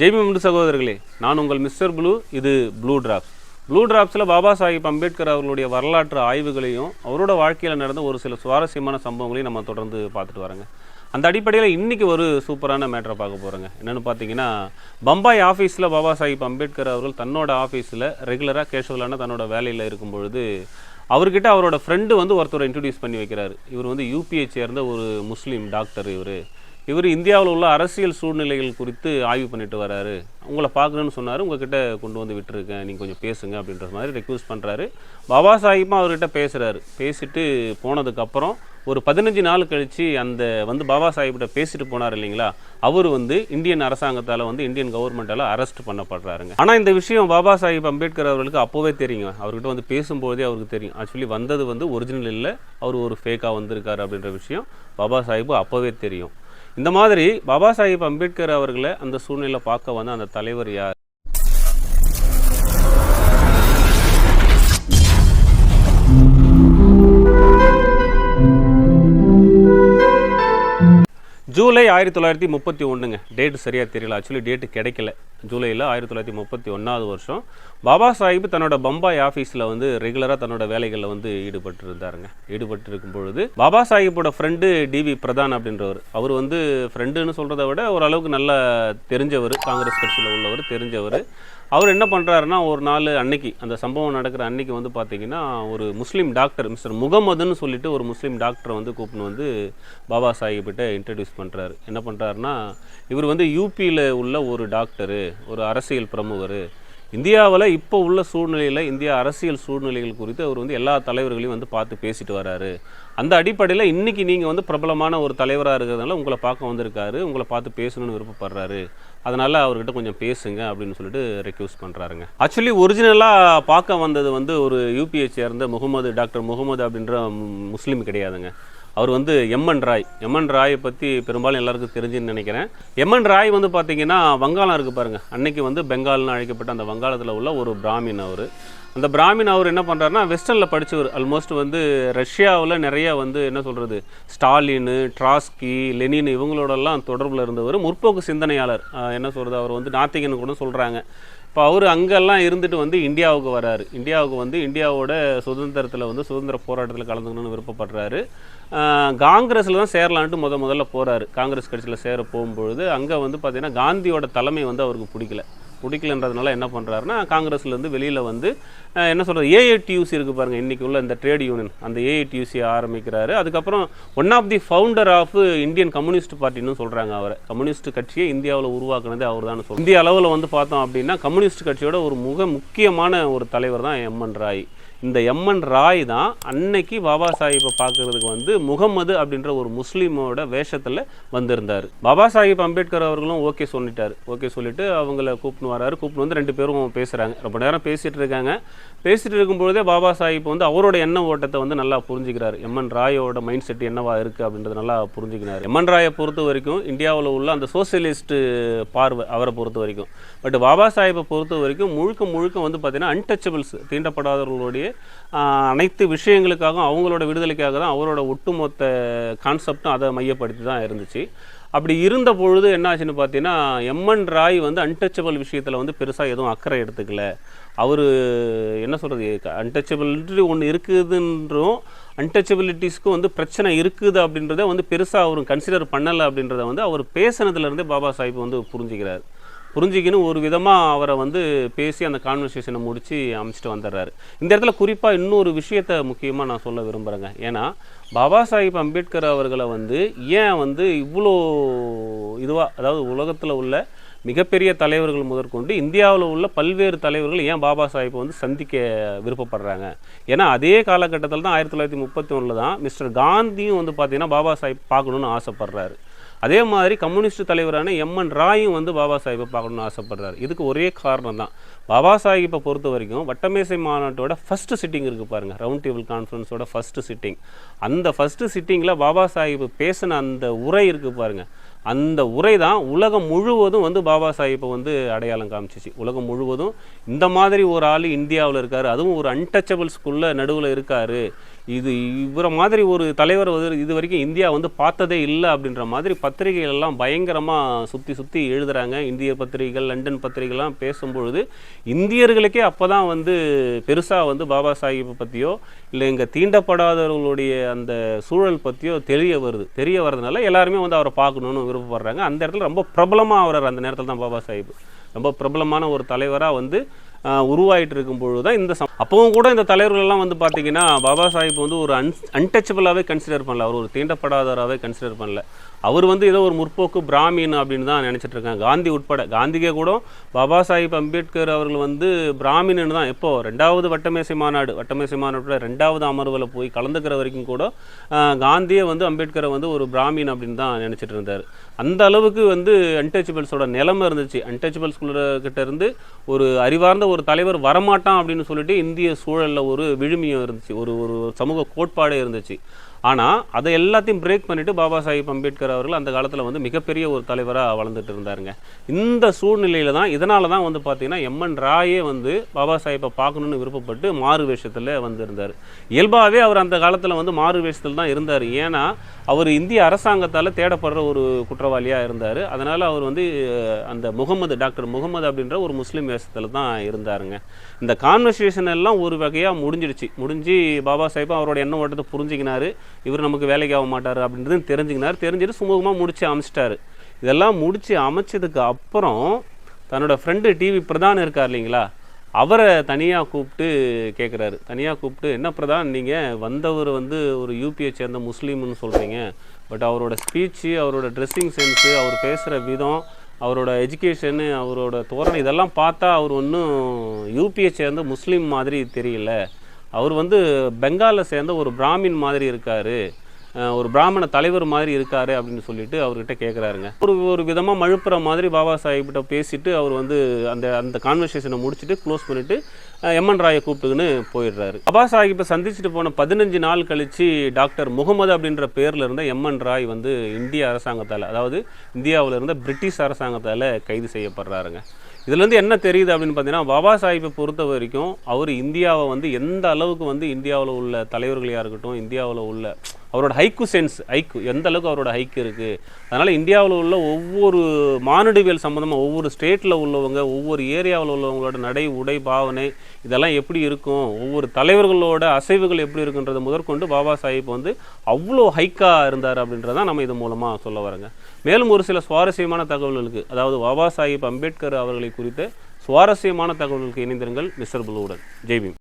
ஜெய்மிமுண்டு சகோதரர்களே நான் உங்கள் மிஸ்டர் ப்ளூ இது ப்ளூ ட்ராப்ஸ். ப்ளூ ட்ராப்ஸில் பாபா சாஹிப் அம்பேத்கர் அவர்களுடைய வரலாற்று ஆய்வுகளையும் அவரோட வாழ்க்கையில் நடந்த ஒரு சில சுவாரஸ்யமான சம்பவங்களையும் நம்ம தொடர்ந்து பார்த்துட்டு வரோங்க. அந்த அடிப்படையில் இன்றைக்கி ஒரு சூப்பரான மேட்டரை பார்க்க போகிறோங்க என்னென்னு பார்த்தீங்கன்னா பம்பாய் ஆஃபீஸில் பாபா சாஹிப் அம்பேத்கர் அவர்கள் தன்னோட ஆஃபீஸில் ரெகுலராக கேஷுவலான தன்னோட வேலையில் இருக்கும் பொழுது அவர்கிட்ட அவரோட ஃப்ரெண்டு வந்து ஒருத்தரை இன்ட்ரடியூஸ் பண்ணி வைக்கிறார். இவர் வந்து யூபியை சேர்ந்த ஒரு முஸ்லீம் டாக்டர் இவர். இவர் இந்தியாவில் உள்ள அரசியல் சூழ்நிலைகள் குறித்து ஆய்வு பண்ணிட்டு வராரு. உங்களை பார்க்கணுன்னு சொன்னார். உங்ககிட்ட கொண்டு வந்து விட்டுருக்கேன். நீங்கள் கொஞ்சம் பேசுங்க அப்படின்ற மாதிரி ரெக்வஸ்ட் பண்ணுறாரு பாபா சாஹிப்பும் அவர்கிட்ட பேசுகிறாரு பேசிட்டு போனதுக்கப்புறம் ஒரு பதினஞ்சு நாள் கழித்து அந்த வந்து பாபா சாஹிப்கிட்ட பேசிட்டு போனார் இல்லைங்களா? அவர் வந்து இந்தியன் அரசாங்கத்தால் வந்து இந்தியன் கவர்மெண்ட்டால் அரெஸ்ட் பண்ணப்படுறாருங்க. ஆனால் இந்த விஷயம் பாபா சாஹிப் அம்பேத்கர் அவர்களுக்கு அப்போவே தெரியுங்க. அவர்கிட்ட வந்து பேசும்போதே அவருக்கு தெரியும். ஆக்சுவலி வந்தது வந்து ஒரிஜினல் இல்லை. அவர் ஒரு ஃபேக்காக வந்திருக்காரு அப்படின்ற விஷயம் பாபா சாஹிப்பு அப்போவே தெரியும். இந்த மாதிரி பாபா சாஹிப் அம்பேத்கர் அவர்களை அந்த சூழ்நிலை பார்க்க வந்து அந்த தலைவர் யார்? ஜூலை ஆயிரத்தி தொள்ளாயிரத்தி முப்பத்தி ஒன்றுங்க டேட்டு சரியாக தெரியல. ஆக்சுவலி டேட்டு கிடைக்கல. ஜூலையில் ஆயிரத்தி தொள்ளாயிரத்தி முப்பத்தி ஒன்றாவது வருஷம் பாபா சாஹிப் தன்னோட பம்பாய் ஆஃபீஸில் வந்து ரெகுலராக தன்னோட வேலைகளில் வந்து ஈடுபட்டிருந்தாருங்க. ஈடுபட்டிருக்கும் பொழுது பாபா சாஹிப்போட ஃப்ரெண்டு டிவி பிரதான் அப்படின்றவர் அவர் வந்து ஃப்ரெண்டுன்னு சொல்கிறத விட ஓரளவுக்கு நல்லா தெரிஞ்சவர் காங்கிரஸ் கட்சியில் உள்ளவர் தெரிஞ்சவர். அவர் என்ன பண்ணுறாருன்னா ஒரு நாள் அன்னைக்கு அந்த சம்பவம் நடக்கிற அன்னைக்கு வந்து பார்த்தீங்கன்னா ஒரு முஸ்லீம் டாக்டர் மிஸ்டர் முகமதுன்னு சொல்லிட்டு ஒரு முஸ்லீம் டாக்டரை வந்து கூப்பிட்டு வந்து பாபா சாஹிப்கிட்ட இன்ட்ரடியூஸ் பண்ணுறாரு என்ன பண்ணுறாருன்னா இவர் வந்து யூபியில் உள்ள ஒரு டாக்டரு ஒரு அரசியல் பிரமுகர். இந்தியாவில் இப்போ உள்ள சூழ்நிலையில் இந்தியா அரசியல் சூழ்நிலைகள் குறித்து அவர் வந்து எல்லா தலைவர்களையும் வந்து பார்த்து பேசிட்டு வராரு. அந்த அடிப்படையில் இன்றைக்கி நீங்கள் வந்து பிரபலமான ஒரு தலைவராக இருக்கிறதுனால உங்களை பார்க்க வந்திருக்காரு. உங்களை பார்த்து பேசணும்னு விருப்பப்படுறாரு. அதனால் அவர்கிட்ட கொஞ்சம் பேசுங்க அப்படின்னு சொல்லிட்டு ரெக்யூஸ் பண்ணுறாருங்க ஆக்சுவலி ஒரிஜினலாக பார்க்க வந்தது வந்து ஒரு யூபிஐ சேர்ந்த முகமது டாக்டர் முகமது அப்படின்ற முஸ்லீம் கிடையாதுங்க. அவர் வந்து எம்என் ராய். எம்என் ராயை பற்றி பெரும்பாலும் எல்லாருக்கும் தெரிஞ்சுன்னு நினைக்கிறேன். எம்என் ராய் வந்து பார்த்திங்கன்னா வங்காளம் இருக்குது பாருங்கள் அன்னைக்கு வந்து பெங்கால்னு அழைக்கப்பட்ட அந்த வங்காளத்தில் உள்ள ஒரு பிராமின் அவர். அந்த பிராமின் அவர் என்ன பண்ணுறாருன்னா வெஸ்டர்னில் படித்தவர் ஆல்மோஸ்ட் வந்து ரஷ்யாவில் நிறைய வந்து என்ன சொல்கிறது ஸ்டாலின் ட்ராஸ்கி லெனின் இவங்களோடலாம் தொடர்பில் இருந்தவர். முற்போக்கு சிந்தனையாளர். என்ன சொல்கிறது அவர் வந்து நாத்திகன்னு கூட சொல்கிறாங்க இப்போ அவர் அங்கெல்லாம் இருந்துட்டு வந்து இந்தியாவுக்கு வராரு. இந்தியாவுக்கு வந்து இந்தியாவோட சுதந்திரத்தில் வந்து சுதந்திர போராட்டத்தில் கலந்துக்கணும்னு விருப்பப்படுறாரு. காங்கிரஸில் தான் சேரலான்ட்டு முத முதல்ல போகிறாரு காங்கிரஸ் கட்சியில் சேர போகும்பொழுது அங்கே வந்து பார்த்திங்கன்னா காந்தியோட தலைமை வந்து அவருக்கு பிடிக்கல. பிடிக்கலன்றதுனால என்ன பண்ணுறாருன்னா காங்கிரஸ்லேருந்து வெளியில் வந்து என்ன சொல்கிறது ஏஐடியூசி இருக்குது பாருங்கள் இன்றைக்கி உள்ள இந்த ட்ரேட் யூனியன் அந்த ஏஐடியூசி ஆரம்பிக்கிறாரு. அதுக்கப்புறம் one of the founder of Indian communist பார்ட்டின்னு சொல்கிறாங்க அவரை. கம்யூனிஸ்ட் கட்சியை இந்தியாவில் உருவாக்குனதே அவர் தான் சொல்கிறார் இந்திய அளவில் வந்து பார்த்தோம் அப்படின்னா கம்யூனிஸ்ட் கட்சியோட ஒரு மிக முக்கியமான ஒரு தலைவர் தான் எம்என் ராய். இந்த எம்என் ராய் தான் அன்னைக்கு பாபா சாஹிப்பை பார்க்கறதுக்கு வந்து முகமது அப்படின்ற ஒரு முஸ்லீமோட வேஷத்தில் வந்திருந்தார். பாபா சாஹிப் அம்பேத்கர் அவர்களும் ஓகே சொல்லிட்டார். ஓகே சொல்லிட்டு அவங்கள கூப்பிட்டு வராரு. கூப்பிட்டு வந்து ரெண்டு பேரும் பேசுகிறாங்க ரொம்ப நேரம் பேசிகிட்டு இருக்காங்க. பேசிகிட்டு இருக்கும்பொழுதே பாபா சாஹிப் வந்து அவரோட எண்ண ஓட்டத்தை வந்து நல்லா புரிஞ்சுக்கிறார். எம்என் ராயோட மைண்ட் செட் என்னவா இருக்குது அப்படின்றத நல்லா புரிஞ்சுக்கிறார். எம்என் ராயை பொறுத்த வரைக்கும் இந்தியாவில் உள்ள அந்த சோசியலிஸ்ட்டு பார்வை அவரை பொறுத்த வரைக்கும். பட் பாபா சாஹிப்பை பொறுத்த வரைக்கும் முழுக்க முழுக்க வந்து பார்த்தீங்கன்னா அன்டச்சபிள்ஸ் தீண்டப்படாதவர்களுடைய அனைத்து விஷயங்களுக்காகவும் அவங்களோட விடுதலைக்காக தான் அவரோட ஒட்டுமொத்த கான்செப்டும் அதை மையப்படுத்தி தான் இருந்துச்சு. அப்படி இருந்த பொழுது என்ன ஆச்சுன்னு பார்த்தீங்கன்னா எம்என் ராய் வந்து அன்டச்சபிள் விஷயத்தில் வந்து பெருசாக எதுவும் அக்கறை எடுத்துக்கல. அவர் என்ன சொல்கிறது அன்டச்சபிலிட்டி ஒன்று இருக்குதுன்றும் அன்டச்சபிலிட்டிஸ்க்கும் வந்து பிரச்சனை இருக்குது அப்படின்றத வந்து பெருசாக அவரும் கன்சிடர் பண்ணலை அப்படின்றத வந்து அவர் பேசுனதுலேருந்தே பாபா சாஹிப் வந்து புரிஞ்சுக்கிறார். புரிஞ்சுக்கின்னு ஒரு விதமாக அவரை வந்து பேசி அந்த கான்வர்சேஷனை முடித்து அமைச்சிட்டு வந்துடுறாரு. இந்த இடத்துல குறிப்பாக இன்னொரு விஷயத்த முக்கியமாக நான் சொல்ல விரும்புகிறேங்க ஏன்னா பாபா சாஹிப் அம்பேத்கர் அவர்களை வந்து ஏன் வந்து இவ்வளோ இதுவாக அதாவது உலகத்தில் உள்ள மிகப்பெரிய தலைவர்கள் முதற்கொண்டு இந்தியாவில் உள்ள பல்வேறு தலைவர்கள் ஏன் பாபா சாஹிப்பை வந்து சந்திக்க விருப்பப்படுறாங்க? ஏன்னா அதே காலகட்டத்தில் தான் ஆயிரத்தி தொள்ளாயிரத்தி முப்பத்தி ஒன்றில் தான் மிஸ்டர் காந்தியும் வந்து பார்த்திங்கன்னா பாபா சாஹிப் பார்க்கணுன்னு ஆசைப்படுறாரு. அதே மாதிரி கம்யூனிஸ்ட் தலைவரான எம்என் ராயும் வந்து பாபா சாஹிப்பை பார்க்கணும்னு ஆசைப்படுறாரு. இதுக்கு ஒரே காரணம் தான். பாபா சாஹிப்பை பொறுத்த வரைக்கும் வட்டமேசை மாநாட்டோட ஃபஸ்ட்டு சிட்டிங் இருக்குது பாருங்கள் ரவுண்ட் டேபிள் கான்ஃபரன்ஸோட ஃபஸ்ட்டு சிட்டிங் அந்த ஃபஸ்ட்டு சிட்டிங்கில் பாபா சாஹிப் பேசின அந்த உரை இருக்குது பாருங்கள் அந்த உரை தான் உலகம் முழுவதும் வந்து பாபா சாஹிப்பை வந்து அடையாளம் காமிச்சிச்சு. உலகம் முழுவதும் இந்த மாதிரி ஒரு ஆள் இந்தியாவில் இருக்கார். அதுவும் ஒரு அன்டச்சபிள்ஸ்குள்ளே நடுவில் இருக்கார். இது இவரை மாதிரி ஒரு தலைவர் இது வரைக்கும் இந்தியா வந்து பார்த்ததே இல்லை அப்படின்ற மாதிரி பத்திரிகைகள் எல்லாம் பயங்கரமாக சுற்றி சுற்றி எழுதுகிறாங்க இந்திய பத்திரிகைகள் லண்டன் பத்திரிகைலாம் பேசும்பொழுது இந்தியர்களுக்கே அப்போ தான் வந்து பெருசாக வந்து பாபா சாஹிப் பற்றியோ இல்லை இங்கே தீண்டப்படாதவர்களுடைய அந்த சூழல் பற்றியோ தெரிய வருது. தெரிய வர்றதுனால எல்லாருமே வந்து அவரை பார்க்கணுன்னு விருப்பப்படுறாங்க. அந்த இடத்துல ரொம்ப பிரபலமாக அவர் அந்த நேரத்தில் தான் பாபா சாஹிப். ரொம்ப பிரபலமான ஒரு தலைவராக வந்து உருவாகிட்டு உருவாயிட்டு இருக்கும் பொழுது தான் இந்த சம் அப்பவும் கூட இந்த தலைவர்கள்லாம் வந்து பார்த்தீங்கன்னா பாபா சாஹிப் வந்து ஒரு அன் அன்டச்சபிளாகவே கன்சிடர் பண்ணல. அவர் ஒரு தீண்டப்படாதவராகவே கன்சிடர் பண்ணல. அவர் வந்து ஏதோ ஒரு முற்போக்கு பிராமின் அப்படின்னு தான் நினச்சிட்டு இருக்காங்க காந்தி உட்பட. காந்திக்கே கூட பாபா சாஹிப் அம்பேத்கர் அவர்கள் வந்து பிராமின்னு தான். எப்போ? ரெண்டாவது வட்டமேசை மாநாடு. வட்டமேசை மாநாட்டோட ரெண்டாவது அமர்வில் போய் கலந்துக்கிற வரைக்கும் கூட காந்தியை காந்தியே வந்து அம்பேத்கரை வந்து ஒரு பிராமின் அப்படின்னு தான் நினச்சிட்டு இருந்தார் அந்த அளவுக்கு வந்து அன்டச்சபிள்ஸோட நிலைமை இருந்துச்சு. அன்டச்சபிள்ஸ்குள்ள கிட்ட இருந்து ஒரு அறிவார்ந்த ஒரு தலைவர் வரமாட்டான் அப்படின்னு சொல்லிட்டு இந்திய சூழலில் ஒரு விழுமியம் இருந்துச்சு. ஒரு ஒரு சமூக கோட்பாடே இருந்துச்சு. ஆனால் அதை எல்லாத்தையும் பிரேக் பண்ணிட்டு பாபா சாஹிப் அம்பேத்கர் அவர்கள் அந்த காலத்தில் வந்து மிகப்பெரிய ஒரு தலைவராக வளர்ந்துட்டு இருந்தாருங்க. இந்த சூழ்நிலையில் தான் இதனால தான் வந்து பார்த்தீங்கன்னா எம்என் ராயே வந்து பாபா சாஹிப்பை பார்க்கணுன்னு விருப்பப்பட்டு மாறு வேஷத்தில் வந்திருந்தார். இயல்பாகவே அவர் அந்த காலத்தில் வந்து மாறு வேஷத்தில் தான் இருந்தார். ஏன்னா அவர் இந்திய அரசாங்கத்தால் தேடப்படுற ஒரு குற்றவாளியாக இருந்தார். அதனால் அவர் வந்து அந்த முகமது டாக்டர் முகமது அப்படின்ற ஒரு முஸ்லீம் வேஷத்தில் தான் இருந்தாருங்க. இந்த கான்வர்சேஷன் எல்லாம் ஒரு வகையாக முடிஞ்சிடுச்சு. முடிஞ்சு பாபா சாஹிப் அவரோட எண்ண ஓட்டத்தை புரிஞ்சுக்கினாரு. இவர் நமக்கு வேலைக்கு ஆக மாட்டார் அப்படின்றது தெரிஞ்சுக்கினார். தெரிஞ்சுட்டு சுமூகமாக முடிச்சு அமைச்சிட்டாரு. இதெல்லாம் முடிச்சு அமைச்சதுக்கு அப்புறம் தன்னோட ஃப்ரெண்டு டிவி பிரதான் இருக்கார் இல்லைங்களா? அவரை தனியாக கூப்பிட்டு கேட்குறாரு தனியாக கூப்பிட்டு என்ன பிரதான் நீங்கள் வந்தவர் வந்து ஒரு யூபியை சேர்ந்த முஸ்லீம்னு சொல்கிறீங்க பட் அவரோட ஸ்பீச்சு அவரோட ட்ரெஸ்ஸிங் சென்ஸு அவர் பேசுகிற விதம் அவரோட எஜுகேஷனு அவரோட தோரணை இதெல்லாம் பார்த்தா அவர் ஒன்றும் யூபியை சேர்ந்த முஸ்லீம் மாதிரி தெரியல. அவர் வந்து பெங்காலில் சேர்ந்த ஒரு பிராமின் மாதிரி இருக்கார். ஒரு பிராமண தலைவர் மாதிரி இருக்காரு அப்படின்னு சொல்லிட்டு அவர்கிட்ட கேட்குறாருங்க ஒரு ஒரு விதமாக மழுப்புற மாதிரி பாபா சாஹிப்கிட்ட பேசிட்டு அவர் வந்து அந்த அந்த கான்வர்சேஷனை முடிச்சுட்டு க்ளோஸ் பண்ணிவிட்டு எம்என் ராயை கூப்பிட்டுக்குன்னு போயிடுறாரு. பாபா சாஹிப்பை சந்திச்சுட்டு போன பதினஞ்சு நாள் கழித்து டாக்டர் முகமது அப்படின்ற பேரில் இருந்த எம்என் ராய் வந்து இந்திய அரசாங்கத்தால் அதாவது இந்தியாவில் இருந்த பிரிட்டிஷ் அரசாங்கத்தால் கைது செய்யப்படுறாருங்க. இதுலேருந்து என்ன தெரியுது அப்படின்னு பார்த்தீங்கன்னா பாபா சாஹிப்பை பொறுத்த வரைக்கும் அவர் இந்தியாவை வந்து எந்த அளவுக்கு வந்து இந்தியாவில் உள்ள தலைவர்களையாக இருக்கட்டும் இந்தியாவில் உள்ள அவரோட ஹைக்கு சென்ஸ் ஹைக்கு எந்த அளவுக்கு அவரோட ஹைக்கு இருக்குது அதனால் இந்தியாவில் உள்ள ஒவ்வொரு மானுடவியல் சம்மந்தமாக ஒவ்வொரு ஸ்டேட்டில் உள்ளவங்க ஒவ்வொரு ஏரியாவில் உள்ளவங்களோட நடை உடை பாவனை இதெல்லாம் எப்படி இருக்கும்? ஒவ்வொரு தலைவர்களோட அசைவுகள் எப்படி இருக்குன்றதை முதற்கொண்டு பாபா சாஹிப் வந்து அவ்வளோ ஹைக்காக இருந்தார் அப்படின்றதான் நம்ம இது மூலமாக சொல்ல வரேங்க மேலும் ஒரு சில சுவாரஸ்யமான தகவல்களுக்கு அதாவது பாபா சாஹிப் அம்பேத்கர் அவர்களை குறித்த சுவாரஸ்யமான தகவல்களுக்கு இணைந்திருங்கள். மிஸ்டர் புலுவுடன் ஜெய்பீம்